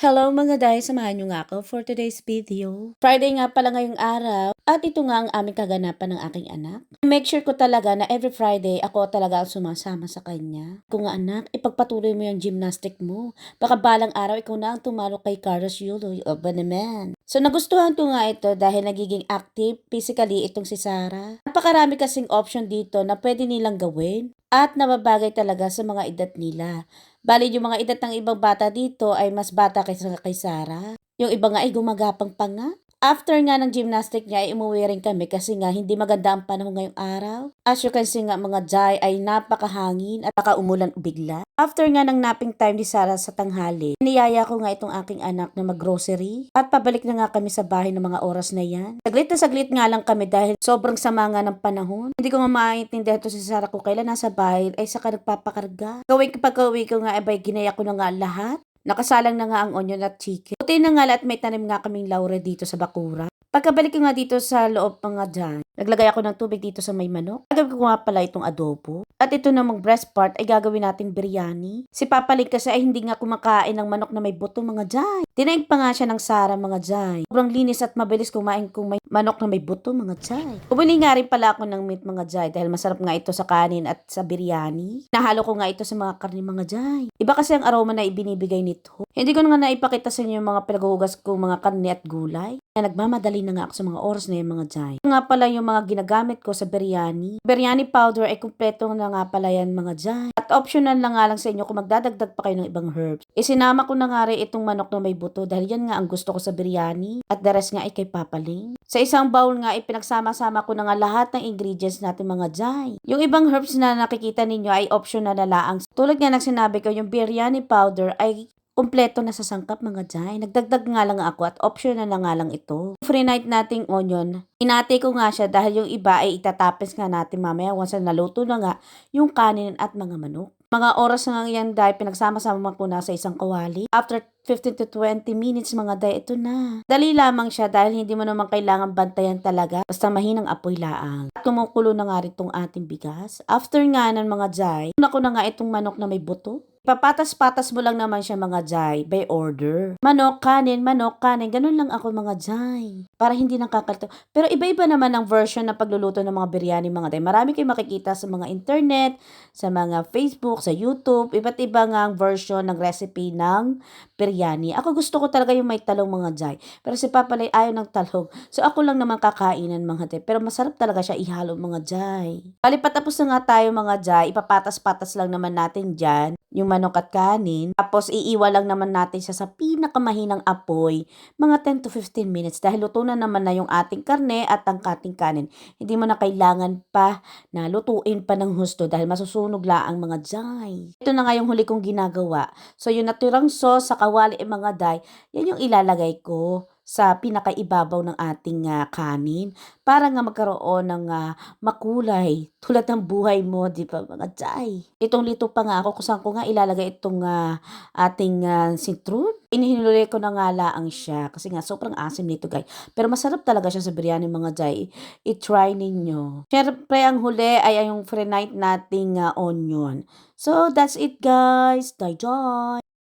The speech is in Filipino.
Hello mga day, samahan nyo nga ako for today's video. Friday nga pala ngayong araw at ito nga ang aming kaganapan ng aking anak. Make sure ko talaga na every Friday ako talaga ang sumasama sa kanya. Kung nga anak, ipagpatuloy mo yung gymnastic mo. Baka balang araw ikaw na ang tumalo kay Carlos Yulo, o ba naman? So nagustuhan ko nga ito dahil nagiging active physically itong si Sarah. Napakarami kasing option dito na pwede nilang gawin at nababagay talaga sa mga edad nila. Bali, yung mga edad ng ibang bata dito ay mas bata kaysa kay Sarah. Yung iba nga ay gumagapang pa nga. After nga ng gymnastic niya ay umuwi rin kami kasi nga hindi maganda ang panahon ngayong araw. As you can see nga mga jay ay napakahangin at baka umulan bigla. After nga ng napping time ni Sarah sa tanghali, niyaya ko nga itong aking anak na maggrocery at pabalik na nga kami sa bahay ng mga oras na yan. Saglit na saglit nga lang kami dahil sobrang sama nga ng panahon. Hindi ko nga maintindihan ito si Sarah kung kailan nasa bahay ay saka nagpapakarga. Gawin kapag uwi ko nga ay ginaya ko na nga lahat. Nakasalang na nga ang onion at chicken. Buti na nga at may tanim nga kaming laure dito sa Bakura. Pagkabalik ko nga dito sa loob mga dyan, naglagay ako ng tubig dito sa may manok. Gagawin ko nga pala itong adobo. At ito namang breast part ay gagawin nating biryani. Si Papa Lig kasi ay hindi nga kumakain ng manok na may buto mga jay. Tinaig pa nga siya ng Sara mga jay. Sobrang linis at mabilis kumain kung may manok na may buto mga jay. Bumili nga rin pala ako ng meat mga jay dahil masarap nga ito sa kanin at sa biryani. Nahalo ko nga ito sa mga karne mga jay. Iba kasi ang aroma na ibinibigay nito. Hindi ko nga naipakita sa inyo yung mga pinaghuhugas kong mga karne at gulay. Kaya nagmamadali na nga ako sa mga oras na yung mga jay. Nga pala yung mga ginagamit ko sa biryani. Biryani powder ay kumpleto na nga pala yan mga jay. At optional na nga lang sa inyo kung magdadagdag pa kayo ng ibang herbs. Isinama ko na nga rin itong manok na may buto dahil yan nga ang gusto ko sa biryani. At the rest nga ay kay Papa Ling. Sa isang bowl nga ay pinagsama-sama ko na nga lahat ng ingredients natin mga jay. Yung ibang herbs na nakikita ninyo ay optional na laang. Tulad nga ng ko, yung biryani powder ay kumpleto na sa sangkap mga jay. Nagdagdag nga lang ako at optional na nga lang ito. Free night nating onion. Inati ko nga siya dahil yung iba ay itatapis nga natin mamaya once na naluto na nga yung kanin at mga manok. Mga oras na nga yan dahil pinagsama-sama ko na sa isang kawali. After 15 to 20 minutes mga day, ito na. Dali lamang siya dahil hindi mo naman kailangan bantayan talaga. Basta mahinang apoy laang. At kumukulo na nga rin itong ating bigas. After nga ng mga jay, una ko na nga itong manok na may buto. Papatas-patas mo lang naman siya mga jay by order. Manok, kanin, manok, kanin. Ganun lang ako mga jay. Para hindi nakakalito. Pero iba-iba naman ang version ng pagluluto ng mga biryani mga jay. Marami kayong makikita sa mga internet, sa mga Facebook, sa YouTube. Iba't iba nga ang version ng recipe ng biryani. Ako gusto ko talaga yung may talong mga jay. Pero si Papa Lay ayaw ng talong. So ako lang naman kakainan mga jay. Pero masarap talaga siya ihalo mga jay. Palipat tapos na nga tayo mga jay. Ipapatas-patas lang naman natin dyan yung manok at kanin. Tapos, iiwa lang naman natin siya sa pinakamahinang apoy, mga 10 to 15 minutes. Dahil luto na naman na yung ating karne at ang ating kanin. Hindi mo na kailangan pa na lutuin pa ng husto dahil masusunog la ang mga jay. Ito na nga yung huli kong ginagawa. So, yung naturang sauce sa kawali e mga day, yan yung ilalagay ko sa pinakaibabaw ng ating uh, kanin para nga magkaroon ng uh, makulay tulad ng buhay mo, di ba mga jay? Itong lito pa nga ako kung saan ko nga ilalagay itong uh, ating uh, sintron. Inihinuli ko na nga laang siya kasi nga sobrang asim nito guys. Pero masarap talaga siya sa biryani mga jay. I-try ninyo. Siyempre ang huli ay yung free night nating uh, onion. So that's it guys. Die.